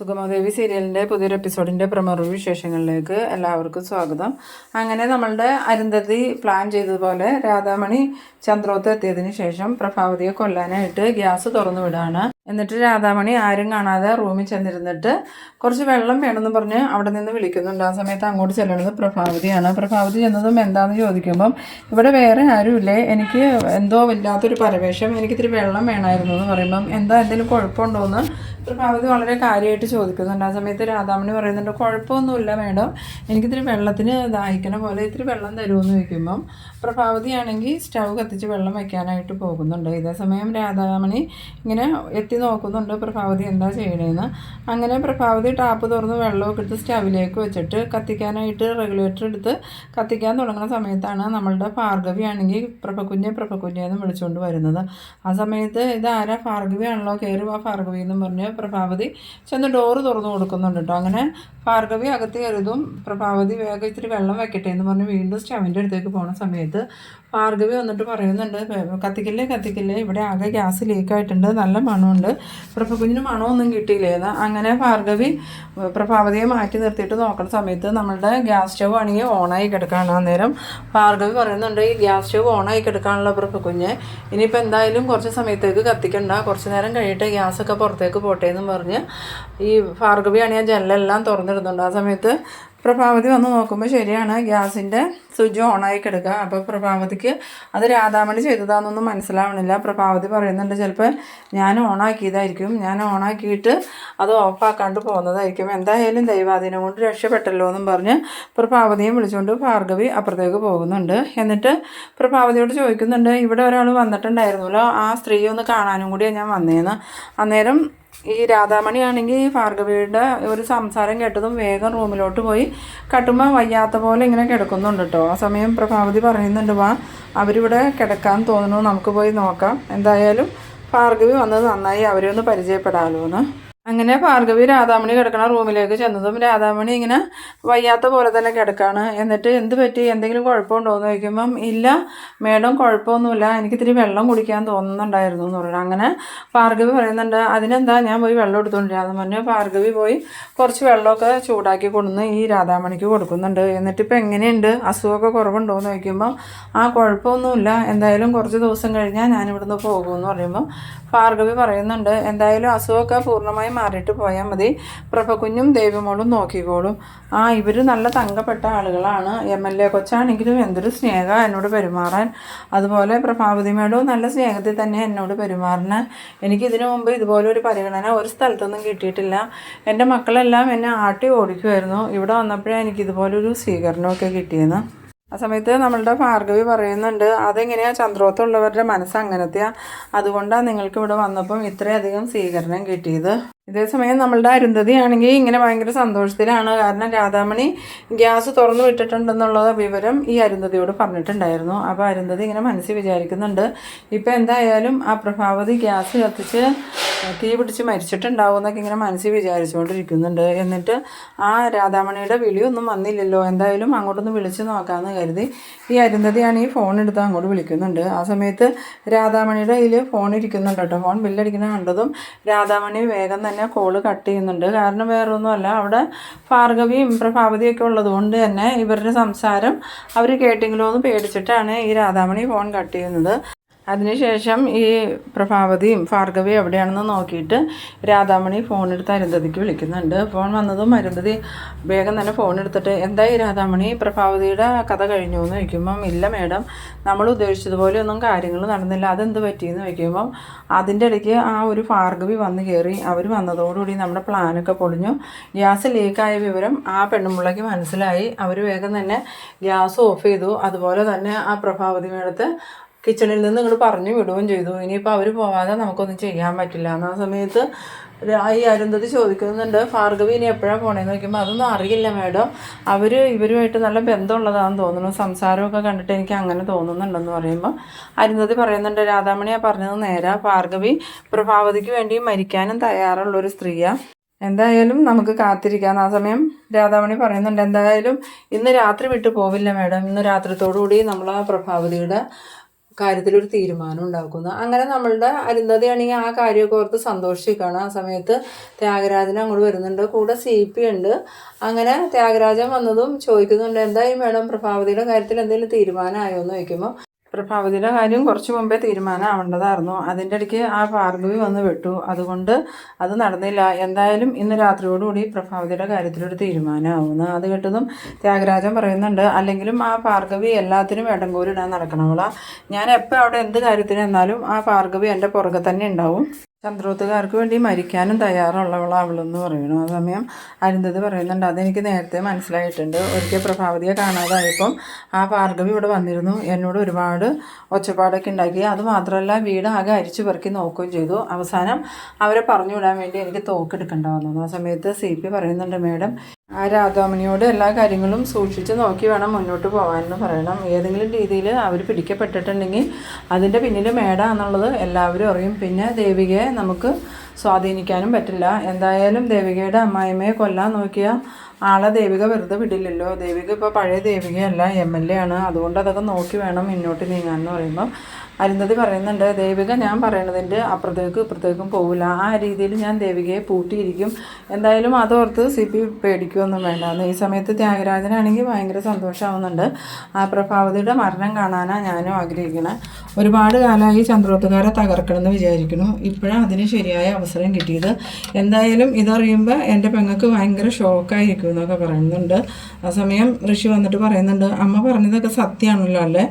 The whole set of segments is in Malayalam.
സുഗമദേവി സീരിയലിന്റെ പുതിയൊരു എപ്പിസോഡിന്റെ പ്രമോ റിവ്യൂ വിശേഷങ്ങളിലേക്ക് എല്ലാവർക്കും സ്വാഗതം. അങ്ങനെ നമ്മളുടെ അരുന്ധതി പ്ലാൻ ചെയ്തതുപോലെ രാധാമണി ചന്ദ്രോത്ത് എത്തിയതിന് ശേഷം പ്രഭാവതിയെ കൊല്ലാനായിട്ട് ഗ്യാസ് തുറന്നു വിടുകയാണ് എന്നിട്ട് രാധാമണി ആരും കാണാതെ റൂമിൽ ചെന്നിരുന്നിട്ട് കുറച്ച് വെള്ളം വേണമെന്ന് പറഞ്ഞ് അവിടെ നിന്ന് വിളിക്കുന്നുണ്ട്. ആ സമയത്ത് അങ്ങോട്ട് ചെല്ലണത് പ്രഭാവതിയാണ്. പ്രഭാവതി ചെന്നതും എന്താണെന്ന് ചോദിക്കുമ്പം ഇവിടെ വേറെ ആരുമില്ലേ? എനിക്ക് എന്തോ വല്ലാത്തൊരു പരവേഷം എനിക്കിത്തിരി വെള്ളം വേണമായിരുന്നു എന്ന് പറയുമ്പം എന്താ എന്തെങ്കിലും കുഴപ്പമുണ്ടോ എന്ന് പ്രഭാവതി വളരെ കാര്യമായിട്ട് ചോദിക്കുന്നുണ്ട്. ആ സമയത്ത് രാധാമണി പറയുന്നുണ്ട് കുഴപ്പമൊന്നുമില്ല മേഡം. എനിക്കിത്തിരി വെള്ളത്തിന് ദാഹിക്കണ പോലെ ഇത്തിരി വെള്ളം തരുമെന്ന് ചോദിക്കുമ്പം പ്രഭാവതിയാണെങ്കിൽ സ്റ്റൗ കത്തിച്ച് വെള്ളം വയ്ക്കാനായിട്ട് പോകുന്നുണ്ട്. ഇതേ സമയം രാധാമണി ഇങ്ങനെ എത്തി നോക്കുന്നുണ്ട്. പ്രഭാവതി എന്താ ചെയ്യണേന്ന്. അങ്ങനെ പ്രഭാവതി ടാപ്പ് തുറന്ന് വെള്ളമൊക്കെ എടുത്ത് സ്റ്റവിലേക്ക് വെച്ചിട്ട് കത്തിക്കാനായിട്ട് റെഗുലേറ്റർ എടുത്ത് കത്തിക്കാൻ തുടങ്ങുന്ന സമയത്താണ് നമ്മളുടെ ഭാർഗവി ആണെങ്കിൽ പ്രഭകുഞ്ഞെ പ്രഭകുഞ്ഞെ എന്ന് വിളിച്ചുകൊണ്ട് വരുന്നത്. ആ സമയത്ത് ഇതാരാ ഭാർഗവി ആണല്ലോ കയറി വാ ഭാർഗവി എന്നും പറഞ്ഞ് പ്രഭാവതി ചെന്ന് ഡോറ് തുറന്നു കൊടുക്കുന്നുണ്ട് കേട്ടോ അങ്ങനെ ഭാർഗവി അകത്ത് കയറിയതും പ്രഭാവതി വേഗം ഇത്തിരി വെള്ളം വെക്കട്ടെ എന്ന് പറഞ്ഞ് വീണ്ടും സ്റ്റവിന്റെ അടുത്തേക്ക് പോകുന്ന സമയത്ത് ഭാർഗവി വന്നിട്ട് പറയുന്നുണ്ട് കത്തിക്കല്ലേ കത്തിക്കില്ലേ ഇവിടെ ആകെ ഗ്യാസ് ലീക്ക് ആയിട്ടുണ്ട് നല്ല മണമുണ്ട്. പ്രഭകുഞ്ഞിന് മണമൊന്നും കിട്ടിയില്ലേന്ന് അങ്ങനെ ഭാർഗവി പ്രഭാവതിയെ മാറ്റി നിർത്തിയിട്ട് നോക്കുന്ന സമയത്ത് നമ്മളുടെ ഗ്യാസ് സ്റ്റവ് ആണെങ്കിൽ ഓണായി കിടക്കുകയാണ് അന്നേരം. ഭാർഗവി പറയുന്നുണ്ട് ഈ ഗ്യാസ് സ്റ്റവ് ഓണായി കിടക്കാനുള്ള പ്രഭകുഞ്ഞ് ഇനിയിപ്പോൾ എന്തായാലും കുറച്ച് സമയത്തേക്ക് കത്തിക്കണ്ട. കുറച്ച് നേരം കഴിഞ്ഞിട്ട് ഗ്യാസൊക്കെ പുറത്തേക്ക് പോട്ടെ എന്നും പറഞ്ഞ് ഈ ഭാർഗവിയാണെങ്കിൽ ആ ജനലെല്ലാം തുറന്നിടുന്നുണ്ട്. ആ സമയത്ത് പ്രഭാവതി വന്ന് നോക്കുമ്പോൾ ശരിയാണ് ഗ്യാസിന്റെ സ്വിച്ച് ഓണായി കിടക്കുക അപ്പോൾ പ്രഭാവതിക്ക് അത് രാധാമണി ചെയ്തതാണെന്നൊന്നും മനസ്സിലാവണില്ല. പ്രഭാവതി പറയുന്നുണ്ട് ചിലപ്പോൾ ഞാൻ ഓണാക്കിയതായിരിക്കും. ഞാൻ ഓണാക്കിയിട്ട് അത് ഓഫാക്കാണ്ട് പോകുന്നതായിരിക്കും. എന്തായാലും ദൈവാധീനം കൊണ്ട് രക്ഷപ്പെട്ടല്ലോ എന്നും പറഞ്ഞ് പ്രഭാവതിയും വിളിച്ചുകൊണ്ട് ഭാർഗവി അപ്പുറത്തേക്ക് പോകുന്നുണ്ട്. എന്നിട്ട് പ്രഭാവതിയോട് ചോദിക്കുന്നുണ്ട് ഇവിടെ ഒരാൾ വന്നിട്ടുണ്ടായിരുന്നല്ലോ. ആ സ്ത്രീ ഒന്ന് കാണാനും കൂടിയാണ് ഞാൻ വന്നേന്ന്. അന്നേരം ഈ രാധാമണി ആണെങ്കിൽ ഭാർഗവിയുടെ ഒരു സംസാരം കേട്ടതും വേഗം റൂമിലോട്ട് പോയി കട്ടുമ്പോൾ വയ്യാത്ത പോലെ ഇങ്ങനെ കിടക്കുന്നുണ്ട് കേട്ടോ. ആ സമയം പ്രഭാവതി പറയുന്നുണ്ട് വാ അവരിവിടെ കിടക്കാൻ തോന്നുന്നു നമുക്ക് പോയി നോക്കാം. എന്തായാലും ഭാർഗവി വന്നത് നന്നായി അവരെ ഒന്ന് പരിചയപ്പെടാമല്ലോ എന്ന് അങ്ങനെ ഭാർഗവി രാധാമണി കിടക്കണ റൂമിലേക്ക് ചെന്നതും രാധാമണി ഇങ്ങനെ വയ്യാത്ത പോലെ തന്നെ കിടക്കാണ്. എന്നിട്ട് എന്ത് പറ്റി? എന്തെങ്കിലും കുഴപ്പമുണ്ടോ എന്ന് ചോദിക്കുമ്പം ഇല്ല മേഡം കുഴപ്പമൊന്നുമില്ല. എനിക്ക് ഇത്തിരി വെള്ളം കുടിക്കാൻ തോന്നുന്നുണ്ടായിരുന്നു എന്ന് പറയുന്നത് അങ്ങനെ ഭാർഗവി പറയുന്നുണ്ട് അതിനെന്താ? ഞാൻ പോയി വെള്ളം എടുത്തുകൊണ്ട് പറഞ്ഞു. ഭാർഗവി പോയി കുറച്ച് വെള്ളമൊക്കെ ചൂടാക്കി കൊണ്ടുവന്ന് ഈ രാധാമണിക്ക് കൊടുക്കുന്നുണ്ട്. എന്നിട്ട് ഇപ്പം എങ്ങനെയുണ്ട്? അസുഖമൊക്കെ കുറവുണ്ടോ എന്ന് ചോദിക്കുമ്പം ആ കുഴപ്പമൊന്നുമില്ല. എന്തായാലും കുറച്ച് ദിവസം കഴിഞ്ഞാൽ ഞാനിവിടുന്ന് പോകുമെന്ന് പറയുമ്പോൾ ഭാർഗവി പറയുന്നുണ്ട് എന്തായാലും അസുഖമൊക്കെ പൂർണമായും മാറിയിട്ട് പോയാൽ മതി. പ്രഭകുഞ്ഞും ദേവിമോളും നോക്കിക്കോളും. ആ ഇവർ നല്ല തങ്കപ്പെട്ട ആളുകളാണ്. എം എൽ എ കൊച്ചാണെങ്കിലും എന്തൊരു സ്നേഹം എന്നോട് പെരുമാറാൻ. അതുപോലെ പ്രഭാവതി മേഡവും നല്ല സ്നേഹത്തിൽ തന്നെ എന്നോട് പെരുമാറണ എനിക്കിതിനു മുമ്പ് ഇതുപോലെ ഒരു പരിഗണന ഒരു സ്ഥലത്തൊന്നും കിട്ടിയിട്ടില്ല. എന്റെ മക്കളെല്ലാം എന്നെ ആട്ടി ഓടിക്കുമായിരുന്നു ഇവിടെ വന്നപ്പോഴേ എനിക്ക് ഇതുപോലൊരു സ്വീകരണമൊക്കെ കിട്ടിയെന്ന് ആ സമയത്ത് നമ്മളുടെ ഭാർഗവി പറയുന്നുണ്ട് അതെങ്ങനെയാണ് ചന്ദ്രോത്തുള്ളവരുടെ മനസ്സ് അങ്ങനത്തെയാണ് അതുകൊണ്ടാണ് നിങ്ങൾക്ക് ഇവിടെ വന്നപ്പം ഇത്രയധികം സ്വീകരണം കിട്ടിയത്. ഇതേസമയം നമ്മളുടെ അരുന്ധതി ആണെങ്കിൽ ഇങ്ങനെ ഭയങ്കര സന്തോഷത്തിലാണ്. കാരണം രാധാമണി ഗ്യാസ് തുറന്നു വിട്ടിട്ടുണ്ടെന്നുള്ള വിവരം ഈ അരുന്ധതിയോട് പറഞ്ഞിട്ടുണ്ടായിരുന്നു. അപ്പോൾ അരുന്ധതി ഇങ്ങനെ മനസ്സിൽ വിചാരിക്കുന്നുണ്ട് ഇപ്പോൾ എന്തായാലും ആ പ്രഭാവതി ഗ്യാസ് കത്തിച്ച് തീ പിടിച്ച് മരിച്ചിട്ടുണ്ടാവും എന്നൊക്കെ ഇങ്ങനെ മനസ്സിൽ വിചാരിച്ചുകൊണ്ടിരിക്കുന്നുണ്ട്. എന്നിട്ട് ആ രാധാമണിയുടെ വിളിയൊന്നും വന്നില്ലല്ലോ. എന്തായാലും അങ്ങോട്ടൊന്ന് വിളിച്ച് നോക്കാമെന്ന് കരുതി ഈ അരുന്ധതിയാണ് ഈ ഫോൺ എടുത്ത് അങ്ങോട്ട് വിളിക്കുന്നുണ്ട്. ആ സമയത്ത് രാധാമണിയുടെ കയ്യിൽ ഫോൺ ഇരിക്കുന്നുണ്ട് കേട്ടോ. ഫോൺ ബില്ലടിക്കുന്ന കണ്ടതും രാധാമണി വേഗം തന്നെ കോൾ കട്ട് ചെയ്യുന്നുണ്ട്. കാരണം വേറൊന്നുമല്ല അവിടെ ഭാർഗവിയും പ്രഭാവതിയൊക്കെ ഉള്ളത് കൊണ്ട് തന്നെ ഇവരുടെ സംസാരം അവർ കേട്ടെങ്കിലോ എന്ന് പേടിച്ചിട്ടാണ് ഈ രാധാമണി ഫോൺ കട്ട് ചെയ്യുന്നത്. അതിനുശേഷം ഈ പ്രഭാവതിയും ഭാർഗവിയും എവിടെയാണെന്ന് നോക്കിയിട്ട് രാധാമണി ഫോൺ എടുത്ത് അരുന്ധതിക്ക് വിളിക്കുന്നുണ്ട്. ഫോൺ വന്നതും അരുന്ധതി വേഗം തന്നെ ഫോൺ എടുത്തിട്ട് എന്തായി രാധാമണി? പ്രഭാവതിയുടെ കഥ കഴിഞ്ഞു എന്ന് ചോദിക്കുമ്പം ഇല്ല മേഡം നമ്മൾ ഉദ്ദേശിച്ചതുപോലെ ഒന്നും കാര്യങ്ങൾ നടന്നില്ല. അതെന്ത് പറ്റിയെന്ന് ചോദിക്കുമ്പം അതിന്റെ ഇടയ്ക്ക് ആ ഒരു ഭാർഗവി വന്ന് കയറി അവർ വന്നതോടുകൂടി നമ്മുടെ പ്ലാനൊക്കെ പൊളിഞ്ഞു. ഗ്യാസ് ലീക്കായ വിവരം ആ പെണ്ണുമ്പിള്ളയ്ക്ക് മനസ്സിലായി. അവർ വേഗം തന്നെ ഗ്യാസ് ഓഫ് ചെയ്തു. അതുപോലെ തന്നെ ആ പ്രഭാവതി മേഡത്തെ കിച്ചണിൽ നിന്ന് നിങ്ങൾ പറഞ്ഞു വിടുകയും ചെയ്തു. ഇനിയിപ്പോൾ അവർ പോവാതെ നമുക്കൊന്നും ചെയ്യാൻ പറ്റില്ല. എന്ന സമയത്ത് ഈ അരുന്ധതി ചോദിക്കുന്നുണ്ട് ഭാർഗവി ഇനി എപ്പോഴാണ് പോണേന്ന് നോക്കുമ്പോൾ അതൊന്നും അറിയില്ല മേഡം. അവർ ഇവരുമായിട്ട് നല്ല ബന്ധമുള്ളതാണെന്ന് തോന്നുന്നു. സംസാരമൊക്കെ കണ്ടിട്ട് എനിക്ക് അങ്ങനെ തോന്നുന്നുണ്ടെന്ന് പറയുമ്പോൾ അരുന്ധതി പറയുന്നുണ്ട് രാധാമണിയാ പറഞ്ഞത് നേരാ. ഭാർഗവി പ്രഭാവതിക്ക് വേണ്ടി മരിക്കാനും തയ്യാറുള്ള ഒരു സ്ത്രീയാണ് എന്തായാലും നമുക്ക് കാത്തിരിക്കാം. ആ സമയം രാധാമണി പറയുന്നുണ്ട് എന്തായാലും ഇന്ന് രാത്രി വിട്ടു പോവില്ല മാഡം. ഇന്ന് രാത്രിത്തോടു കൂടി നമ്മൾ ആ പ്രഭാവതിയുടെ കാര്യത്തിലൊരു തീരുമാനം ഉണ്ടാക്കുന്നു അങ്ങനെ നമ്മളുടെ അരുന്ധതയാണെങ്കിൽ ആ കാര്യമൊക്കെ ഓർത്ത് സന്തോഷിക്കുകയാണ് ആ സമയത്ത് ത്യാഗരാജൻ അങ്ങോട്ട് വരുന്നുണ്ട്. കൂടെ സി പി ഉണ്ട്. അങ്ങനെ ത്യാഗരാജൻ വന്നതും ചോദിക്കുന്നുണ്ട് എന്തായി മേഡം പ്രഭാവതിയുടെ കാര്യത്തിൽ എന്തെങ്കിലും തീരുമാനമായോ? എന്ന് ചോദിക്കുമ്പോൾ പ്രഭാവതിയുടെ കാര്യം കുറച്ച് മുമ്പേ തീരുമാനമാവേണ്ടതായിരുന്നു. അതിന്റെ ഇടയ്ക്ക് ആ ഭാർഗവി വന്ന് വിട്ടു. അതുകൊണ്ട് അത് നടന്നില്ല. എന്തായാലും ഇന്ന് രാത്രിയോടുകൂടി പ്രഭാവതിയുടെ കാര്യത്തിലൊരു തീരുമാനമാവുന്നു അത് കേട്ടതും ത്യാഗരാജൻ പറയുന്നുണ്ട്. അല്ലെങ്കിലും ആ ഭാർഗവി എല്ലാത്തിനും ഇടങ്കോലിടാൻ നടക്കണമുള്ള ഞാൻ എപ്പോൾ അവിടെ എന്ത് കാര്യത്തിന് എന്നാലും ആ ഭാർഗവി എന്റെ പുറകെ തന്നെ ഉണ്ടാവും. ചന്ദ്രോത്തുകാർക്ക് വേണ്ടി മരിക്കാനും തയ്യാറുള്ളവളാ അവളെന്ന് പറയുന്നു. ആ സമയം അരുന്ധതി പറയുന്നുണ്ട് അതെനിക്ക് നേരത്തെ മനസ്സിലായിട്ടുണ്ട്. ഒരിക്കൽ പ്രഭാവതിയെ കാണാതായപ്പം ആ പാർഗവി ഇവിടെ വന്നിരുന്നു. എന്നോട് ഒരുപാട് ഒച്ചപ്പാടൊക്കെ ഉണ്ടാക്കി. അതുമാത്രമല്ല വീട് ആകെ അരിച്ചു പെറുക്കി നോക്കുകയും ചെയ്തു. അവസാനം അവരെ പറഞ്ഞു വിടാൻ വേണ്ടി എനിക്ക് തോക്കെടുക്കേണ്ട വന്നു ആ സമയത്ത് സി പി പറയുന്നുണ്ട് മേഡം ആ രാധാമണിയോട് എല്ലാ കാര്യങ്ങളും സൂക്ഷിച്ച് നോക്കി വേണം മുന്നോട്ട് പോകാനെന്ന് പറയണം. ഏതെങ്കിലും രീതിയിൽ അവർ പിടിക്കപ്പെട്ടിട്ടുണ്ടെങ്കിൽ അതിന്റെ പിന്നിൽ മേടാന്നുള്ളത് എല്ലാവരും അറിയും. പിന്നെ ദേവികയെ നമുക്ക് സ്വാധീനിക്കാനും പറ്റില്ല. എന്തായാലും ദേവികയുടെ അമ്മായിമ്മയെ കൊല്ലാൻ നോക്കിയ ആളെ ദേവിക വെറുതെ വിടില്ലല്ലോ. ദേവിക ഇപ്പോൾ പഴയ ദേവികയല്ല എം എൽ എ ആണ്. അതുകൊണ്ട് അതൊക്കെ നോക്കി വേണം മുന്നോട്ട് നീങ്ങാൻ എന്ന് പറയുമ്പം. അരുന്ധതി പറയുന്നുണ്ട് ദേവിക ഞാൻ പറയണതിന്റെ അപ്പുറത്തേക്കും ഇപ്പുറത്തേക്കും പോകില്ല ആ രീതിയിൽ ഞാൻ ദേവികയെ പൂട്ടിയിരിക്കും. എന്തായാലും അതോർത്ത് സി പി പേടിക്കുകയൊന്നും വേണ്ട. ഈ സമയത്ത് ത്യാഗരാജനാണെങ്കിൽ ഭയങ്കര സന്തോഷമാവുന്നുണ്ട്. ആ പ്രഭാവതിയുടെ മരണം കാണാനാണ് ഞാനും ആഗ്രഹിക്കുന്നത് ഒരുപാട് കാലമായി ചന്ദ്രോത്തുകാരെ തകർക്കണമെന്ന് വിചാരിക്കുന്നു. ഇപ്പോഴാണ് അതിന് ശരിയായ അവസരം കിട്ടിയത്. എന്തായാലും ഇതറിയുമ്പോൾ എന്റെ പെങ്ങൾക്ക് ഭയങ്കര ഷോക്കായിരിക്കും എന്നൊക്കെ പറയുന്നുണ്ട്. ആ സമയം ഋഷി വന്നിട്ട് പറയുന്നുണ്ട് അമ്മ പറഞ്ഞതൊക്കെ സത്യമാണല്ലോ അല്ലേ?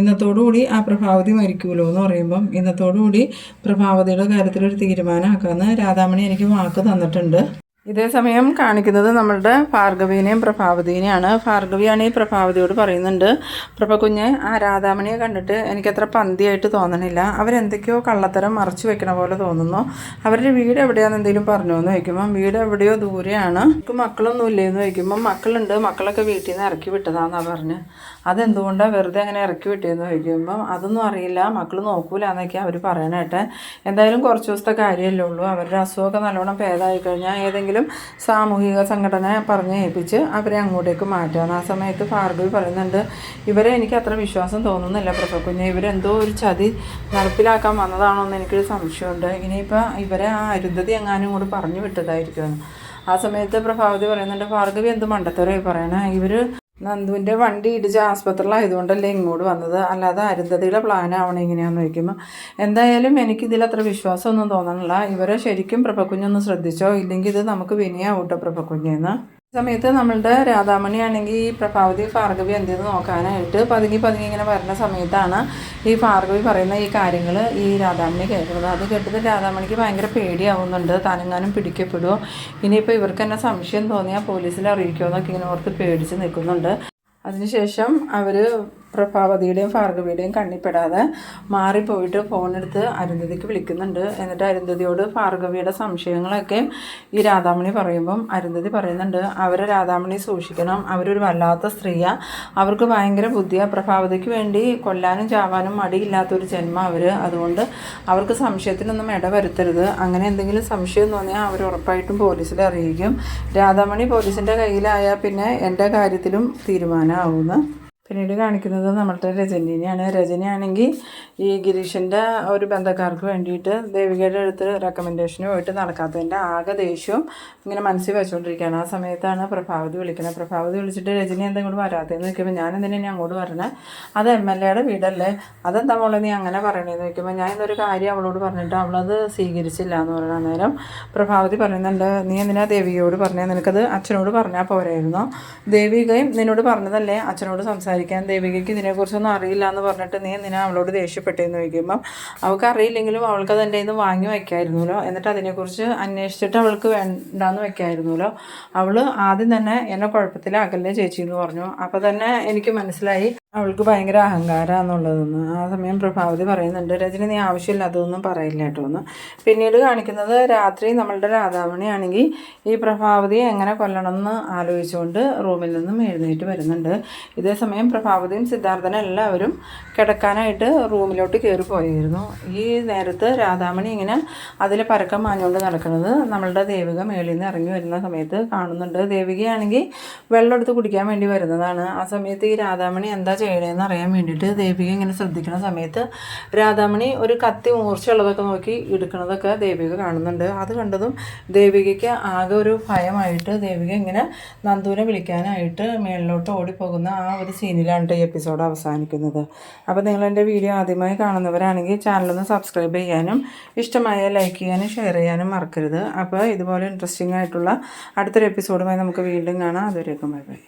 ഇന്നത്തോടുകൂടി ആ പ്രഭാവതി മരിക്കുമല്ലോ എന്ന് പറയുമ്പം ഇന്നത്തോടുകൂടി പ്രഭാവതിയുടെ കാര്യത്തിലൊരു തീരുമാനമാക്കാമെന്ന് രാധാമണി എനിക്ക് വാക്ക് തന്നിട്ടുണ്ട്. ഇതേ സമയം കാണിക്കുന്നത് നമ്മളുടെ ഭാർഗവീനെയും പ്രഭാവതീനെയാണ്. ഭാർഗവിയാണ് ഈ പ്രഭാവതിയോട് പറയുന്നുണ്ട് പ്രഭ കുഞ്ഞ് ആ രാധാമണിയെ കണ്ടിട്ട് എനിക്കത്ര പന്തിയായിട്ട് തോന്നണില്ല. അവരെന്തൊക്കെയോ കള്ളത്തരം മറച്ചു വെക്കണ പോലെ തോന്നുന്നു. അവരുടെ വീട് എവിടെയാണെന്ന് എന്തെങ്കിലും പറഞ്ഞു എന്ന് ചോദിക്കുമ്പം വീട് എവിടെയോ ദൂരെയാണ്. എനിക്ക് മക്കളൊന്നും ഇല്ലേന്ന് ചോദിക്കുമ്പം മക്കളുണ്ട്. മക്കളൊക്കെ വീട്ടിൽ നിന്ന് ഇറക്കി വിട്ടതാന്നാണ് പറഞ്ഞ്. അതെന്തുകൊണ്ടാണ് വെറുതെ അങ്ങനെ ഇറക്കി വിട്ടിയെന്ന് ചോദിക്കുമ്പം അതൊന്നും അറിയില്ല മക്കൾ നോക്കൂല എന്നൊക്കെ അവർ പറയണേട്ടെ എന്തായാലും കുറച്ച് ദിവസത്തെ കാര്യമല്ലേ ഉള്ളൂ. അവരുടെ അസുഖമൊക്കെ നല്ലോണം ഭേദമായി കഴിഞ്ഞാൽ ഏതെങ്കിലും സാമൂഹിക സംഘടന പറഞ്ഞ് ഏൽപ്പിച്ച് അവരെ അങ്ങോട്ടേക്ക് മാറ്റാം ആ സമയത്ത് ഭാർഗവി പറയുന്നുണ്ട് ഇവരെ എനിക്ക് അത്ര വിശ്വാസം തോന്നുന്നില്ല പ്രഭക്കുഞ്ഞ് ഇവരെന്തോ ഒരു ചതി നടപ്പിലാക്കാൻ വന്നതാണോ എന്ന് എനിക്കൊരു സംശയമുണ്ട്. ഇനിയിപ്പോൾ ഇവരെ ആ അരുന്ധതി എങ്ങാനും കൂടി പറഞ്ഞു വിട്ടതായിരിക്കുമെന്ന്. ആ സമയത്ത് പ്രഭാവതി പറയുന്നുണ്ട് ഭാർഗവി എന്ത് മണ്ടത്തരമായി പറയണേ? ഇവർ നന്ദുവിന്റെ വണ്ടി ഇടിച്ച് ആസ്പത്രിയിലായതുകൊണ്ടല്ലേ ഇങ്ങോട്ട് വന്നത്? അല്ലാതെ അരുന്ധതിയുടെ പ്ലാൻ ആവണം ഇങ്ങനെയാന്ന് ചോദിക്കുമ്പോൾ എന്തായാലും എനിക്കിതിൽ അത്ര വിശ്വാസമൊന്നും തോന്നണില്ല. ഇവരെ ശരിക്കും പ്രഭക്കുഞ്ഞൊന്ന് ശ്രദ്ധിച്ചോ? ഇല്ലെങ്കിൽ ഇത് നമുക്ക് വിനയാവൂട്ടോ പ്രഭക്കുഞ്ഞെന്ന്? സമയത്ത് നമ്മളുടെ രാധാമണി ആണെങ്കിൽ ഈ പ്രഭാവതി ഭാർഗവി എന്തെന്ന് നോക്കാനായിട്ട് പതുങ്ങി പതുങ്ങി ഇങ്ങനെ വരുന്ന സമയത്താണ് ഈ ഭാർഗവി പറയുന്ന ഈ കാര്യങ്ങൾ ഈ രാധാമണി കേൾക്കുന്നത്. അത് കേട്ടിട്ട് രാധാമണിക്ക് ഭയങ്കര പേടിയാവുന്നുണ്ട്. താനെങ്ങാനും പിടിക്കപ്പെടുമോ ഇനിയിപ്പോൾ ഇവർക്ക് തന്നെ സംശയം തോന്നിയാൽ പോലീസിൽ അറിയിക്കുമോ എന്നൊക്കെ ഇങ്ങനെ ഓർത്ത് പേടിച്ച് നിൽക്കുന്നുണ്ട്. അതിനുശേഷം അവർ പ്രഭാവതിയുടെയും ഭാർഗവിയുടെയും കണ്ണിപ്പെടാതെ മാറിപ്പോയിട്ട് ഫോണെടുത്ത് അരുന്ധതിക്ക് വിളിക്കുന്നുണ്ട്. എന്നിട്ട് അരുന്ധതിയോട് ഭാർഗവിയുടെ സംശയങ്ങളൊക്കെ ഈ രാധാമണി പറയുമ്പം അരുന്ധതി പറയുന്നുണ്ട്. അവരെ രാധാമണി സൂക്ഷിക്കണം. അവരൊരു വല്ലാത്ത സ്ത്രീയാണ് അവർക്ക് ഭയങ്കര ബുദ്ധിയാണ് പ്രഭാവതിക്ക് വേണ്ടി കൊല്ലാനും ചാവാനും മടിയില്ലാത്തൊരു ജന്മ അവർ അതുകൊണ്ട് അവർക്ക് സംശയത്തിനൊന്നും ഇടവരുത്തരുത് അങ്ങനെ എന്തെങ്കിലും സംശയം തോന്നിയാൽ അവർ ഉറപ്പായിട്ടും പോലീസിൽ അറിയിക്കും. രാധാമണി പോലീസിന്റെ കയ്യിലായാൽ പിന്നെ എന്റെ കാര്യത്തിലും തീരുമാനമാവുമെന്ന് പിന്നീട് കാണിക്കുന്നത് നമ്മളുടെ രജനിയാണ് രജനിയാണെങ്കിൽ ഈ ഗിരീഷിന്റെ ഒരു ബന്ധക്കാർക്ക് വേണ്ടിയിട്ട് ദേവികയുടെ അടുത്ത് റെക്കമെൻഡേഷന് പോയിട്ട് നടക്കാത്തതിന്റെ ആകെ ദേഷ്യവും ഇങ്ങനെ മനസ്സിൽ വെച്ചുകൊണ്ടിരിക്കുകയാണ് ആ സമയത്താണ് പ്രഭാവതി വിളിക്കുന്നത്. പ്രഭാവതി വിളിച്ചിട്ട് രജനി എന്താ ഇങ്ങോട്ട് വരാത്തതെന്ന് ചോദിക്കുമ്പോൾ ഞാൻ എന്തിനാ ഞാൻ അങ്ങോട്ട് വരണേ? അത് എം എൽ എയുടെ വീടല്ലേ? അതെന്താ മോളെ നീ അങ്ങനെ പറയണേന്ന് ചോദിക്കുമ്പോൾ ഞാൻ ഇന്നൊരു കാര്യം അവളോട് പറഞ്ഞിട്ട് അവളത് സ്വീകരിച്ചില്ല എന്ന് പറയുന്ന നേരം പ്രഭാവതി പറയുന്നുണ്ട് നീ എന്തിനാ ദേവികയോട് പറഞ്ഞത് നിനക്കത് അച്ഛനോട് പറഞ്ഞാൽ പോരായിരുന്നോ. ദേവികയും നിന്നോട് പറഞ്ഞതല്ലേ? അച്ഛനോട് സംസാരിക്കാൻ ദേവികയ്ക്ക് ഇതിനെക്കുറിച്ചൊന്നും അറിയില്ല എന്ന് പറഞ്ഞിട്ട് നീ എന്തിനാ അവളോട് ദേഷ്യപ്പെട്ടെന്ന് ചോദിക്കുമ്പം അവൾക്ക് അറിയില്ലെങ്കിലും അവൾക്ക് അത് എന്റെ നിന്ന് വാങ്ങി വയ്ക്കായിരുന്നല്ലോ എന്നിട്ട് അതിനെക്കുറിച്ച് അന്വേഷിച്ചിട്ട് അവൾക്ക് വേണ്ടാന്ന് വെക്കായിരുന്നല്ലോ അവൾ ആദ്യം തന്നെ എന്നെ കുഴപ്പത്തിലാക്കല്ലേ ചേച്ചി എന്ന് പറഞ്ഞു. അപ്പോൾ തന്നെ എനിക്ക് മനസ്സിലായി അവൾക്ക് ഭയങ്കര അഹങ്കാരമാണെന്നുള്ളതെന്ന് ആ സമയം പ്രഭാവതി പറയുന്നുണ്ട് രജനി നീ ആവശ്യമില്ലാത്തതൊന്നും പറയില്ല കേട്ടോ എന്ന്. പിന്നീട് കാണിക്കുന്നത് രാത്രി നമ്മളുടെ രാധാമണിയാണെങ്കിൽ ഈ പ്രഭാവതി എങ്ങനെ കൊല്ലണമെന്ന് ആലോചിച്ചുകൊണ്ട് റൂമിൽ നിന്നും എഴുന്നേറ്റ് വരുന്നുണ്ട്. ഇതേ സമയം പ്രഭാവതിയും സിദ്ധാർത്ഥനും എല്ലാവരും കിടക്കാനായിട്ട് റൂമിലോട്ട് കയറി പോയിരുന്നു. ഈ നേരത്ത് രാധാമണി ഇങ്ങനെ അതിൽ പരക്കം മാഞ്ഞുകൊണ്ട് നടക്കുന്നത് നമ്മളുടെ ദേവിക മേളിൽ നിന്ന് ഇറങ്ങി വരുന്ന സമയത്ത് കാണുന്നുണ്ട്. ദേവികയാണെങ്കിൽ വെള്ളം എടുത്ത് കുടിക്കാൻ വേണ്ടി വരുന്നതാണ്. ആ സമയത്ത് ഈ രാധാമണി എന്താ ചെയ്യണേന്ന് അറിയാൻ വേണ്ടിയിട്ട് ദേവിക ഇങ്ങനെ ശ്രദ്ധിക്കുന്ന സമയത്ത് രാധാമണി ഒരു കത്തി മൂർച്ചയുള്ളതൊക്കെ നോക്കി എടുക്കുന്നതൊക്കെ ദേവിക കാണുന്നുണ്ട്. അത് കണ്ടതും ദേവികയ്ക്ക് ആകെ ഒരു ഭയമായിട്ട് ദേവിക ഇങ്ങനെ നന്ദൂനെ വിളിക്കാനായിട്ട് മേളിലോട്ട് ഓടിപ്പോകുന്ന ആ ഒരു സീനിലാണ് ഈ എപ്പിസോഡ് അവസാനിക്കുന്നത്. അപ്പോൾ നിങ്ങൾ എന്റെ വീഡിയോ ആദ്യമായി കാണുന്നവരാണെങ്കിൽ ചാനലൊന്ന് സബ്സ്ക്രൈബ് ചെയ്യാനും ഇഷ്ടമായ ലൈക്ക് ചെയ്യാനും ഷെയർ ചെയ്യാനും മറക്കരുത്. അപ്പോൾ ഇതുപോലെ ഇൻട്രസ്റ്റിംഗ് ആയിട്ടുള്ള അടുത്തൊരു എപ്പിസോഡുമായി നമുക്ക് വീണ്ടും കാണാം. അതുവരെയൊക്കെ ബൈ ബൈ.